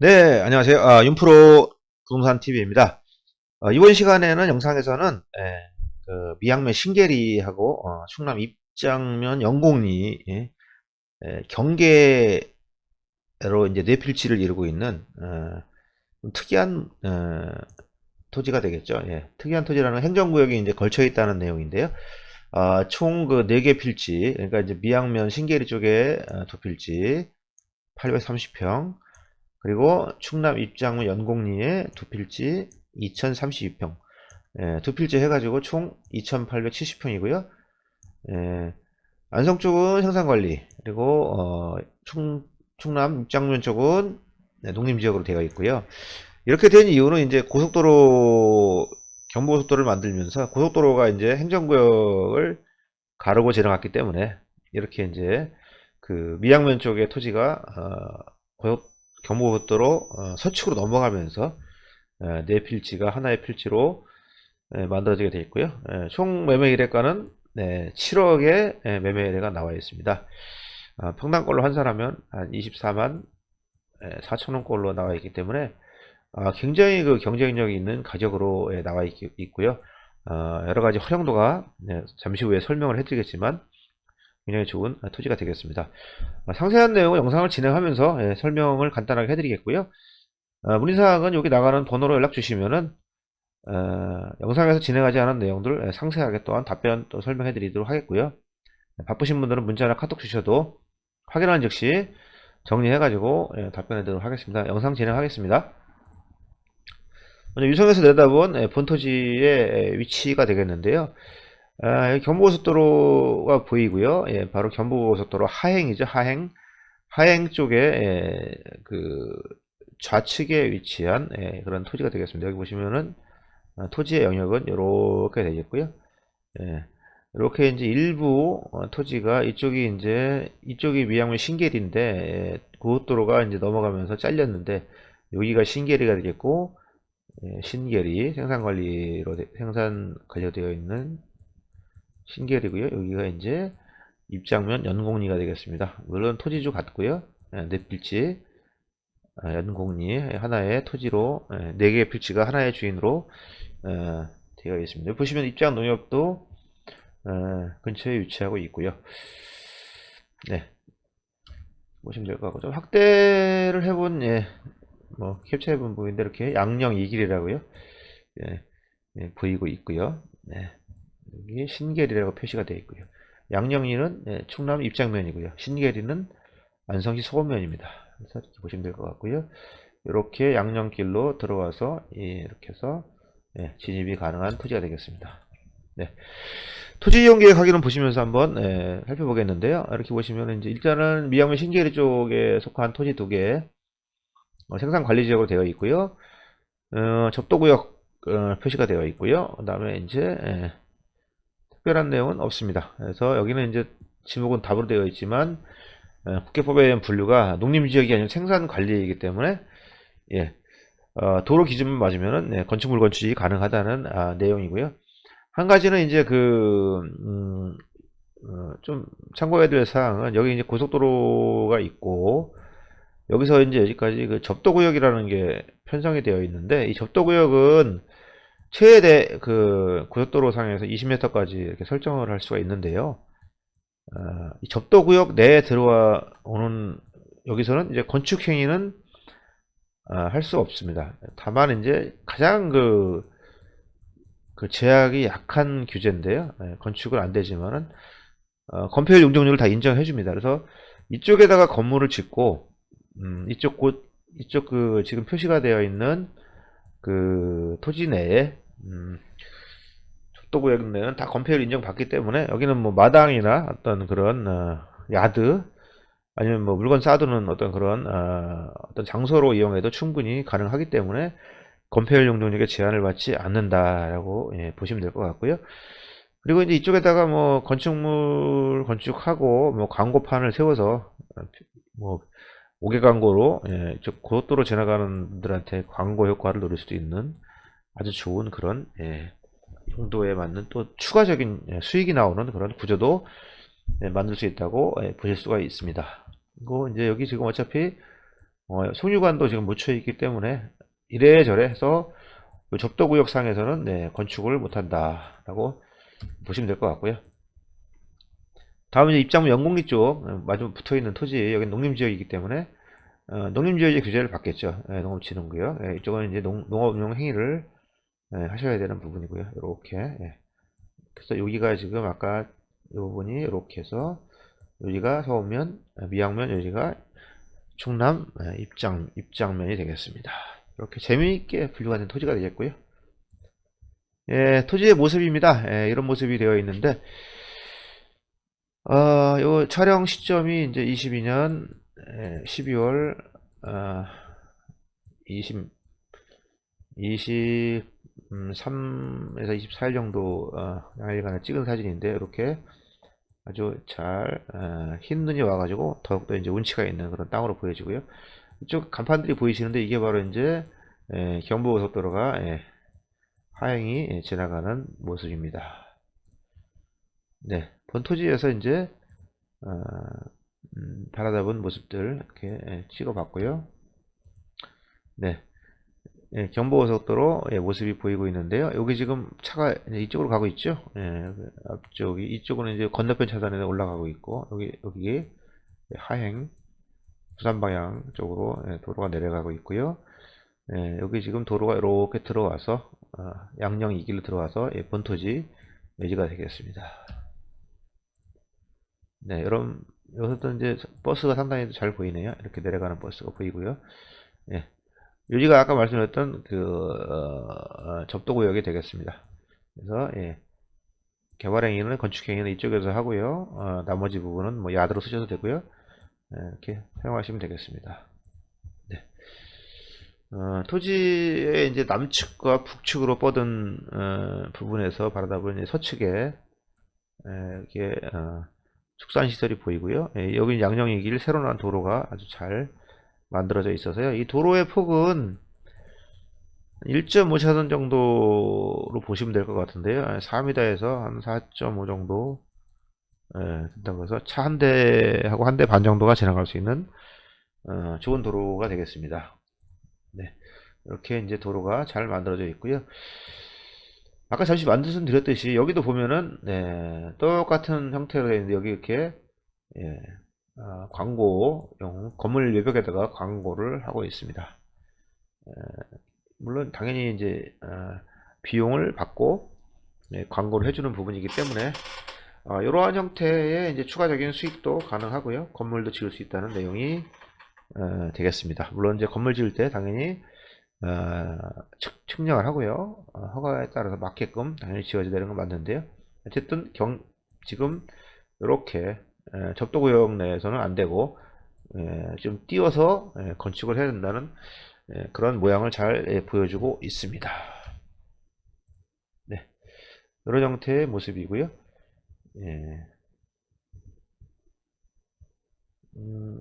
네, 안녕하세요. 아, 윤프로 부동산 TV입니다. 어, 이번 시간에는 영상에서는 예, 그 미양면 신계리하고 어, 충남 입장면 영곡리 예, 예, 경계로 이제 뇌필지를 이루고 있는 어, 좀 특이한 어, 토지가 되겠죠. 예, 특이한 토지라는 행정구역이 이제 걸쳐 있다는 내용인데요. 아, 총그네개 필지, 그러니까 이제 미양면 신계리 쪽에 어, 두 필지, 830평, 그리고 충남 입장문 연곡리에 두 필지 2032평. 예, 두 필지 해가지고 총 2870평이고요. 예, 안성 쪽은 생산관리 그리고 어, 충, 충남 입장면 쪽은 네, 농림지역으로 되어 있고요. 이렇게 된 이유는 이제 고속도로 경부고속도로를 만들면서 고속도로가 이제 행정구역을 가르고 지나갔기 때문에 이렇게 이제 그 미양면 쪽의 토지가 어, 고속 경부고속도로 어, 서측으로 넘어가면서 에, 네 필지가 하나의 필지로 에, 만들어지게 되어 있고요. 에, 총 매매 일액가는 네, 7억의 에, 매매 일액가 나와 있습니다. 아, 평당꼴로 환산하면 한 24만 4천원꼴로 나와 있기 때문에 아, 굉장히 그 경쟁력이 있는 가격으로 에, 나와 있, 고요 여러 가지 활용도가 네, 잠시 후에 설명을 해드리겠지만 굉장히 좋은 토지가 되겠습니다. 어, 상세한 내용은 영상을 진행하면서 예, 설명을 간단하게 해드리겠고요. 어, 문의사항은 여기 나가는 번호로 연락 주시면은 어, 영상에서 진행하지 않은 내용들 예, 상세하게 또한 답변 또 설명해 드리도록 하겠고요. 예, 바쁘신 분들은 문자나 카톡 주셔도 확인하는 즉시 정리해 가지고 예, 답변해 드리도록 하겠습니다. 영상 진행하겠습니다. 유성에서 내다본 예, 본토지의 예, 위치가 되겠는데요. 아, 경부고속도로가 보이고요. 예, 바로 경부고속도로 하행이죠. 하행. 하행 쪽에 예, 그 좌측에 위치한 예, 그런 토지가 되겠습니다. 여기 보시면은 어, 토지의 영역은 이렇게 되겠고요. 예, 이렇게 이제 일부 어, 토지가 이쪽이 이제 이쪽이 미양면 신계리인데 예, 고속도로가 이제 넘어가면서 잘렸는데 여기가 신계리가 되겠고 예, 신계리 생산관리로 생산 관리되어 있는 신계리고요. 여기가 이제 입장면 연곡리가 되겠습니다. 물론 토지주 같고요. 네 필지 아, 연곡리 하나의 토지로 네 개의 필지가 하나의 주인으로 어, 되어 있습니다. 보시면 입장 농협도 어, 근처에 위치하고 있고요. 네. 보시면 될 것 같고 좀 확대를 해본 예, 뭐 캡처해본 부분인데 이렇게 양령 이길이라고요. 예, 예, 보이고 있고요. 네. 여기 신계리라고 표시가 되어 있고요. 양령리는 예, 충남 입장면이고요. 신계리는 안성시 소금면입니다. 그래서 이렇게 보시면 될 것 같고요. 이렇게 양령길로 들어와서 예, 이렇게 해서 예, 진입이 가능한 토지가 되겠습니다. 네. 토지 이용 계획 확인을 보시면서 한번 예, 살펴보겠는데요. 이렇게 보시면 이제 일단은 미양면 신계리 쪽에 속한 토지 두 개, 어, 생산 관리 지역으로 되어 있고요. 어, 접도 구역 어, 표시가 되어 있고요. 그 다음에 이제 예, 특별한 내용은 없습니다. 그래서 여기는 이제 지목은 답으로 되어 있지만 어, 국회법에 의한 분류가 농림지역이 아니라 생산관리이기 때문에 예, 어, 도로 기준만 맞으면은 예, 건축물 건축이 가능하다는 아, 내용이고요. 한 가지는 이제 그, 음, 어, 좀 참고해야 될 사항은 여기 이제 고속도로가 있고 여기서 이제 여기까지 그 접도구역이라는 게 편성이 되어 있는데 이 접도구역은 최대 그 고속도로 상에서 20m까지 이렇게 설정을 할 수가 있는데요. 어, 이 접도 구역 내에 들어와 오는 여기서는 이제 건축 행위는 어, 할수 없습니다. 다만 이제 가장 그, 그 제약이 약한 규제인데요. 예, 건축은 안 되지만은 어, 건폐율 용적률을 다 인정해 줍니다. 그래서 이쪽에다가 건물을 짓고 음, 이쪽 곳 이쪽 그 지금 표시가 되어 있는 그 토지 내에 음, 족도구역 내는 다 건폐율 인정받기 때문에 여기는 뭐 마당이나 어떤 그런 어, 야드 아니면 뭐 물건 쌓아두는 어떤 그런 어, 떤 장소로 이용해도 충분히 가능하기 때문에 건폐율 용적력에 제한을 받지 않는다라고 예, 보시면 될 것 같고요. 그리고 이제 이쪽에다가 뭐 건축물 건축하고 뭐 광고판을 세워서 뭐 5개 광고로 예, 고속도로 지나가는 분들한테 광고 효과를 노릴 수도 있는 아주 좋은 그런 예, 용도에 맞는 또 추가적인 예, 수익이 나오는 그런 구조도 예, 만들 수 있다고 예, 보실 수가 있습니다. 그리고 이제 여기 지금 어차피 어, 송유관도 지금 묻혀 있기 때문에 이래저래 해서 그 접도구역상에서는 네, 건축을 못한다라고 보시면 될 것 같고요. 다음은 입장문 영공리 쪽 어, 마주 붙어 있는 토지 여기 농림지역이기 때문에 어, 농림지역의 규제를 받겠죠. 예, 농업진흥구역 예, 이쪽은 이제 농, 농업용 행위를 예, 하셔야 되는 부분이고요. 이렇게 예. 그래서 여기가 지금 아까 이 부분이 이렇게 해서 여기가 서우면 예, 미양면 여기가 충남 예, 입장 입장면이 되겠습니다. 이렇게 재미있게 분류가 된 토지가 되겠고요. 예, 토지의 모습입니다. 예, 이런 모습이 되어 있는데 어, 요 촬영 시점이 이제 22년 12월 어, 20 23에서 24일 정도 어, 양일간에 찍은 사진인데 이렇게 아주 잘 어, 흰 눈이 와가지고 더욱더 이제 운치가 있는 그런 땅으로 보여지고요. 이쪽 간판들이 보이시는데 이게 바로 이제 예, 경부고속도로가 예, 하행이 예, 지나가는 모습입니다. 네, 본토지에서 이제 어, 음, 바라다본 모습들 이렇게 예, 찍어봤고요. 네, 예, 경부고속도로 예, 모습이 보이고 있는데요. 여기 지금 차가 이쪽으로 가고 있죠. 예, 그 앞쪽이 이쪽은 이제 건너편 차선에 올라가고 있고 여기 여기 하행 부산 방향 쪽으로 예, 도로가 내려가고 있고요. 예, 여기 지금 도로가 이렇게 들어와서 어, 양령 이 길로 들어와서 예, 본토지 매지가 되겠습니다. 네, 여러분 여기서도 이제 버스가 상당히 잘 보이네요. 이렇게 내려가는 버스가 보이고요. 예, 여기가 아까 말씀드렸던 그 어, 접도 구역이 되겠습니다. 그래서 예, 개발 행위는 건축 행위는 이쪽에서 하고요. 어, 나머지 부분은 뭐 야드로 쓰셔도 되고요. 예, 이렇게 사용하시면 되겠습니다. 네. 어, 토지의 이제 남측과 북측으로 뻗은 어, 부분에서 바라다 보니 서측에 에, 이렇게 어, 축산 시설이 보이고요. 예, 여기 양령의 길 새로 난 도로가 아주 잘 만들어져 있어서요. 이 도로의 폭은 1.5차선 정도로 보시면 될 것 같은데요. 4m에서 한 4.5 정도 예, 된다고 해서 차 한 대하고 한 대 반 정도가 지나갈 수 있는 어, 좋은 도로가 되겠습니다. 네, 이렇게 이제 도로가 잘 만들어져 있고요. 아까 잠시 말씀드렸듯이 여기도 보면은 네, 똑같은 형태로 있는데 여기 이렇게 예, 어, 광고용 건물 외벽에다가 광고를 하고 있습니다. 에, 물론 당연히 이제 어, 비용을 받고 네, 광고를 해주는 부분이기 때문에 어, 이러한 형태의 이제 추가적인 수익도 가능하고요. 건물도 지을 수 있다는 내용이 어, 되겠습니다. 물론 이제 건물 지을 때 당연히 어, 측, 측량을 하고요. 어, 허가에 따라서 맞게끔 당연히 지어져야 되는 건 맞는데요. 어쨌든 경, 지금 이렇게 에, 접도구역 내에서는 안 되고 에, 좀 띄워서 에, 건축을 해야 된다는 에, 그런 모양을 잘 에, 보여주고 있습니다. 네, 이런 형태의 모습이고요. 예. 음,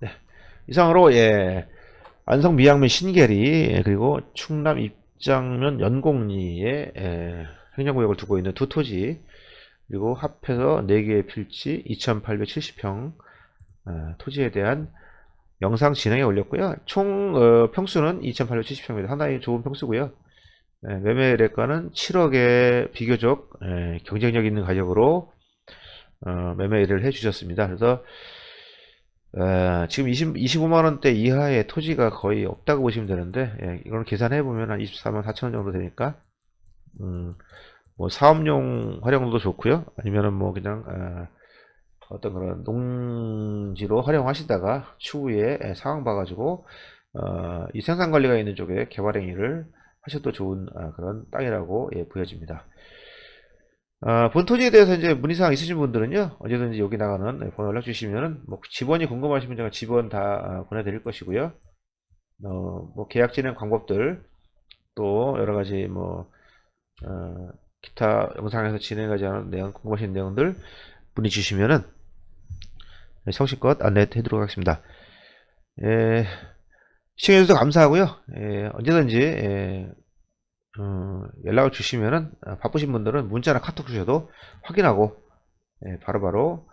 네, 이상으로 예, 안성 미양면 신계리 예, 그리고 충남 입장면 연곡리에 예, 행정구역을 두고 있는 두 토지 그리고 합해서 4개의 필지 2870평 어, 토지에 대한 영상 진행에 올렸고요. 총 어, 평수는 2870평입니다. 상당히 좋은 평수고요. 예, 매매 대가는 7억에 비교적 예, 경쟁력 있는 가격으로 어, 매매를 해주셨습니다. 그래서 어, 지금 20, 25만원대 이하의 토지가 거의 없다고 보시면 되는데 예, 이걸 계산해 보면 한 24만 4천원 정도 되니까 음, 뭐 사업용 활용도 좋고요. 아니면은 뭐 그냥 어, 떤 그런 농지로 활용하시다가 추후에 예, 상황 봐가지고 어, 이 생산 관리가 있는 쪽에 개발 행위를 하셔도 좋은 어, 그런 땅이라고 예, 보여집니다. 어, 본토지에 대해서 이제 문의사항 있으신 분들은요, 언제든지 여기 나가는 네, 번호 연락 주시면은, 뭐, 지번이 궁금하시면 제가 지번 다 어, 보내드릴 것이고요. 어, 뭐, 계약 진행 방법들, 또, 여러 가지 뭐, 어, 기타 영상에서 진행하지 않은 내용, 궁금하신 내용들 문의 주시면은, 네, 성실껏 안내해 드리도록 하겠습니다. 예, 시청해주셔서 감사하고요. 예, 언제든지, 예, 어, 연락을 주시면은 어, 바쁘신 분들은 문자나 카톡 주셔도 확인하고 예, 바로바로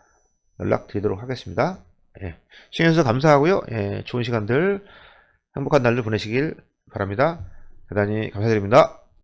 연락 드리도록 하겠습니다. 예. 시청해 주셔서 감사하고요. 예, 좋은 시간들, 행복한 날들 보내시길 바랍니다. 대단히 감사드립니다.